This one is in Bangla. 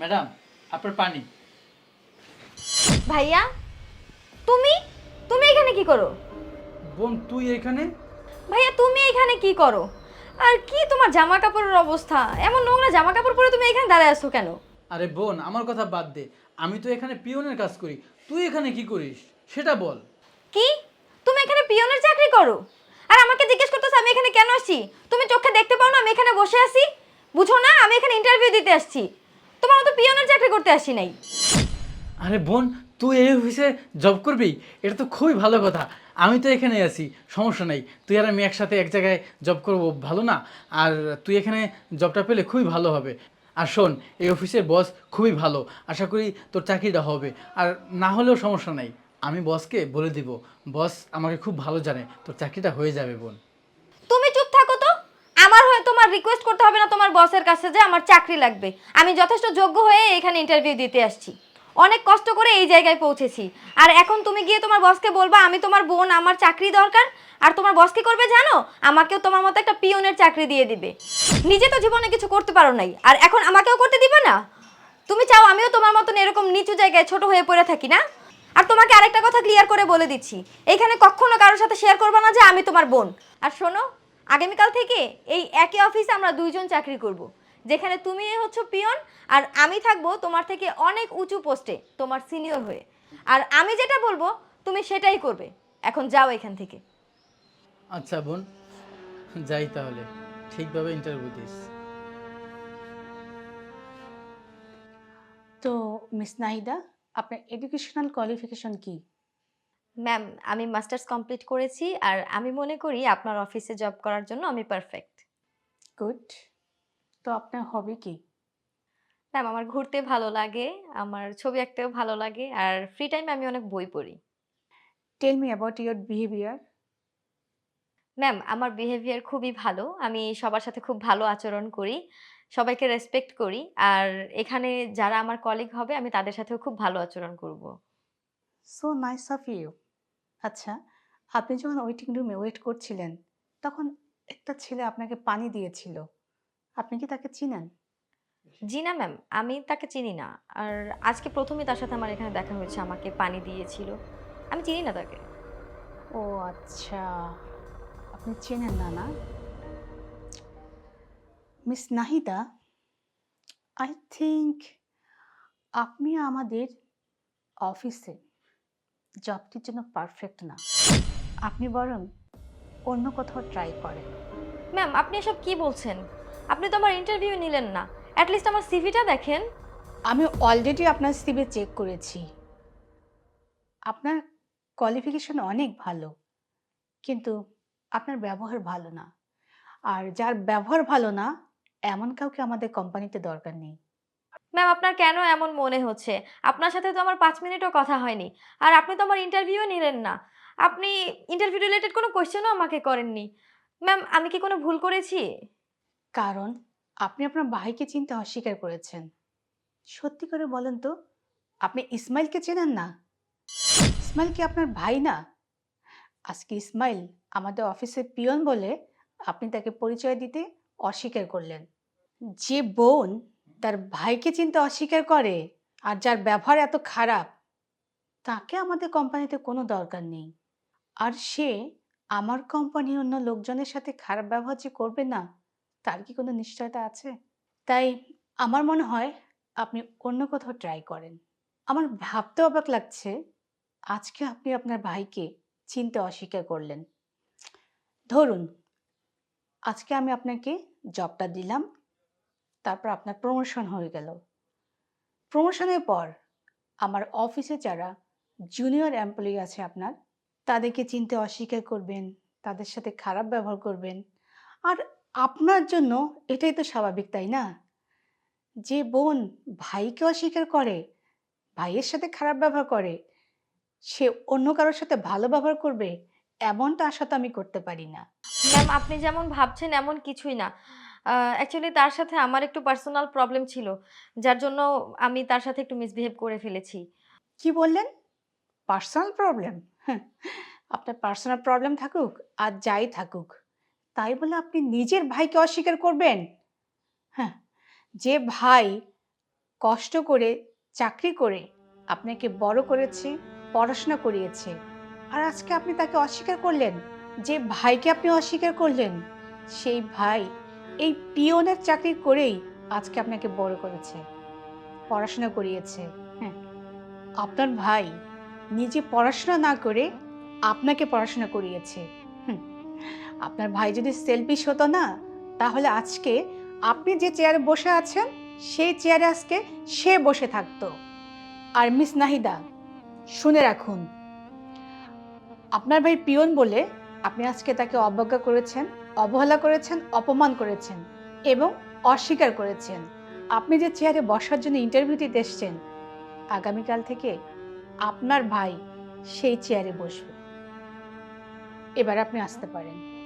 ম্যাডাম আপনার পানি। ভাইয়া তুমি? তুমি এখানে কি করো? বোন তুই এখানে? ভাইয়া তুমি এখানে কি করো? আর কি তোমার জামা কাপড়ের অবস্থা? এমন নোংরা জামা কাপড় পরে তুমি এখানে দাঁড়ায় আছো কেন? আরে বোন আমার কথা বাদ দে। আমি তো এখানে পিয়নের কাজ করি। তুই এখানে কি করিস? সেটা বল। কি? তুমি এখানে পিয়নের চাকরি করো? আর আমাকে জিজ্ঞেস করতেছ আমি এখানে কেন আসছি? তুমি চোখে দেখতে পাও না আমি এখানে বসে আছি? বুঝো না আমি এখানে ইন্টারভিউ দিতে আসছি। তোমার মতো পিয়নের চাকরি করতে আসি নাই। আরে বোন, তুই এই অফিসে জব করবি? এটা তো খুবই ভালো কথা। আমি তো এখানে আছি, সমস্যা নাই। তুই আর আমি একসাথে এক জায়গায় জব করব ভালো না? আর তুই এখানে জবটা পেলে খুবই ভালো হবে। আর শোন, এই অফিসের বস খুবই ভালো। আশা করি তোর চাকরিটা হবে। আর না হলেও সমস্যা নাই। আমি বসকে বলে দিব। বস আমাকে খুব ভালো জানে। তোর চাকরিটা হয়ে যাবে বোন তুমি চুপ থাকো তো আমার হয়ে তোমার রিকোয়েস্ট করতে হবে না তোমার বসের কাছে যে আমার চাকরি লাগবে। আমি যথেষ্ট যোগ্য হয়ে এখানে ইন্টারভিউ দিতে আসছি। অনেক কষ্ট করে এই জায়গায় পৌঁছেছি। আর এখন তুমি গিয়ে তোমার বসকে বলবা, আমি তোমার বোন, আমার চাকরি দরকার। আর তোমার বস কি করবে জানো? আমাকেও তোমার মতো একটা পিওনের চাকরি দিয়ে দিবে। নিজে তো জীবনে কিছু করতে পারো নাই। আর এখন আমাকেও করতে দিবে না? তুমি চাও আমিও তোমার মতন এরকম নিচু জায়গায় ছোট হয়ে পড়ে থাকি, না? আর তোমাকে আরেকটা কথা ক্লিয়ার করে বলে দিচ্ছি। এখানে কখনো কারোর সাথে শেয়ার করবে না যে আমি তোমার বোন। আর শোনো আগামীকাল থেকে এই একই অফিসে আমরা দুইজন চাকরি করব। যেখানে তুমি হচ্ছে পিয়ন আর আমি থাকব তোমার থেকে অনেক উঁচু পোস্টে তোমার সিনিয়র হয়ে। আর আমি যেটা বলব তুমি সেটাই করবে। এখন যাও এখান থেকে। আচ্ছা বোন যাই তাহলে। ঠিকভাবে ইন্টারভিউ দিস। তো মিস নাহিদা আপনার এডুকেশনাল কোয়ালিফিকেশন কি? ম্যাম আমি মাস্টার্স কমপ্লিট করেছি আর আমি মনে করি আপনার অফিসে জব করার জন্য আমি পারফেক্ট গুড তো আপনার হবি কি? ম্যাম আমার ঘুরতে ভালো লাগে আমার ছবি আঁকতেও ভালো লাগে আর ফ্রি টাইমে আমি অনেক বই পড়ি। Tell me about your behaviour ma'am আমার বিহেভিয়ার খুবই ভালো আমি সবার সাথে খুব ভালো আচরণ করি সবাইকে রেসপেক্ট করি আর এখানে যারা আমার কলিগ হবে আমি তাদের সাথেও খুব ভালো আচরণ করব। সো নাইস অফ ইউ আচ্ছা আপনি যখন ওয়েটিং রুমে ওয়েট করছিলেন তখন একটা ছেলে আপনাকে পানি দিয়েছিল। আপনি কি তাকে চিনেন? জি না ম্যাম আমি তাকে চিনি না। আর আজকে প্রথমে তার সাথে আমার এখানে দেখা হয়েছে আমাকে পানি দিয়েছিল। আমি চিনি না তাকে। ও আচ্ছা আপনি চেনেন না না? মিস নাহিদা আই থিঙ্ক আপনি আমাদের অফিসে জবটির জন্য পারফেক্ট না। আপনি বরং অন্য কোথাও ট্রাই করেন। ম্যাম আপনি এসব কি বলছেন? আপনি তো আমার ইন্টারভিউ নিলেন না। অ্যাটলিস্ট আমার সিভিটা দেখেন। আমি অলরেডি আপনার সিভি চেক করেছি। আপনার কোয়ালিফিকেশন অনেক ভালো কিন্তু আপনার ব্যবহার ভালো না। আর যার ব্যবহার ভালো না এমন কাউকে আমাদের কোম্পানিতে দরকার নেই। ম্যাম, আপনার কেন এমন মনে হচ্ছে? আপনার সাথে তো আমার পাঁচ মিনিটও কথা হয়নি। আর আপনি তো আমার ইন্টারভিউও নিলেন না। আপনি ইন্টারভিউ রিলেটেড কোনো কোয়েশ্চেনও আমাকে করেননি। ম্যাম, আমি কি কোনো ভুল করেছি? কারণ আপনি আপনার ভাইকে চিনতে অস্বীকার করেছেন। সত্যি করে বলেন তো, আপনি ইসমাইলকে চেনেন না? ইসমাইল কি আপনার ভাই না? আজকে ইসমাইল আমাদের অফিসের পিয়ন বলে আপনি তাকে পরিচয় দিতে অস্বীকার করলেন। যে বোন তার ভাইকে চিনতে অস্বীকার করে আর যার ব্যবহার এত খারাপ, তাকে আমাদের কোম্পানিতে কোনো দরকার নেই। আর সে আমার কোম্পানির অন্য লোকজনের সাথে খারাপ ব্যবহার যে করবে না, তার কি কোনো নিশ্চয়তা আছে? তাই আমার মনে হয় আপনি অন্য কোথাও ট্রাই করেন। আমার ভাবতে অবাক লাগছে, আজকে আপনি আপনার ভাইকে চিনতে অস্বীকার করলেন। ধরুন, আজকে আমি আপনাকে জবটা দিলাম তারপর আপনার প্রমোশন হয়ে গেল। প্রমোশনের পর আমার অফিসে যারা জুনিয়র এমপ্লয়ি আছে আপনার, তাদেরকে চিনতে অস্বীকার করবেন, তাদের সাথে খারাপ ব্যবহার করবেন। আর আপনার জন্য এটাই তো স্বাভাবিক, তাই না? যে বোন ভাইকে অস্বীকার করে, ভাইয়ের সাথে খারাপ ব্যবহার করে, সে অন্য কারোর সাথে ভালো ব্যবহার করবে, এমনটা আশা তো আমি করতে পারি না। ম্যাম আপনি যেমন ভাবছেন, এমন কিছুই না। অ্যাকচুয়ালি তার সাথে আমার একটু পার্সোনাল প্রবলেম ছিল, যার জন্য আমি তার সাথে একটু মিসবিহেভ করে ফেলেছি। কি বললেন? পার্সোনাল প্রবলেম আপনার পার্সোনাল প্রবলেম থাকুক, আর যাই থাকুক, তাই বলে আপনি নিজের ভাইকে অস্বীকার করবেন? হ্যাঁ যে ভাই কষ্ট করে, চাকরি করে আপনাকে বড় করেছে, পড়াশোনা করিয়েছে, আর আজকে আপনি তাকে অস্বীকার করলেন, যে ভাইকে আপনি অস্বীকার করলেন, সেই ভাই এই পিওনের চাকরি করেই আজকে আপনাকে বড় করেছে, পড়াশোনা করিয়েছে। হ্যাঁ আপনার ভাই নিজে পড়াশোনা না করে আপনাকে পড়াশোনা করিয়েছে। আপনার ভাই যদি সেলফিশ হতো না, তাহলে আজকে আপনি যে চেয়ারে বসে আছেন, সেই চেয়ারে আজকে সে বসে থাকতো। আর মিস নাহিদা, শুনে রাখুন, আপনার ভাই পিয়ন বলে আপনি আজকে তাকে অবজ্ঞা করেছেন। অবহেলা করেছেন, অপমান করেছেন এবং অস্বীকার করেছেন। আপনি যে চেয়ারে বসার জন্য ইন্টারভিউ দিতে এসছেন, আগামীকাল থেকে আপনার ভাই সেই চেয়ারে বসবে। এবার আপনি আসতে পারেন।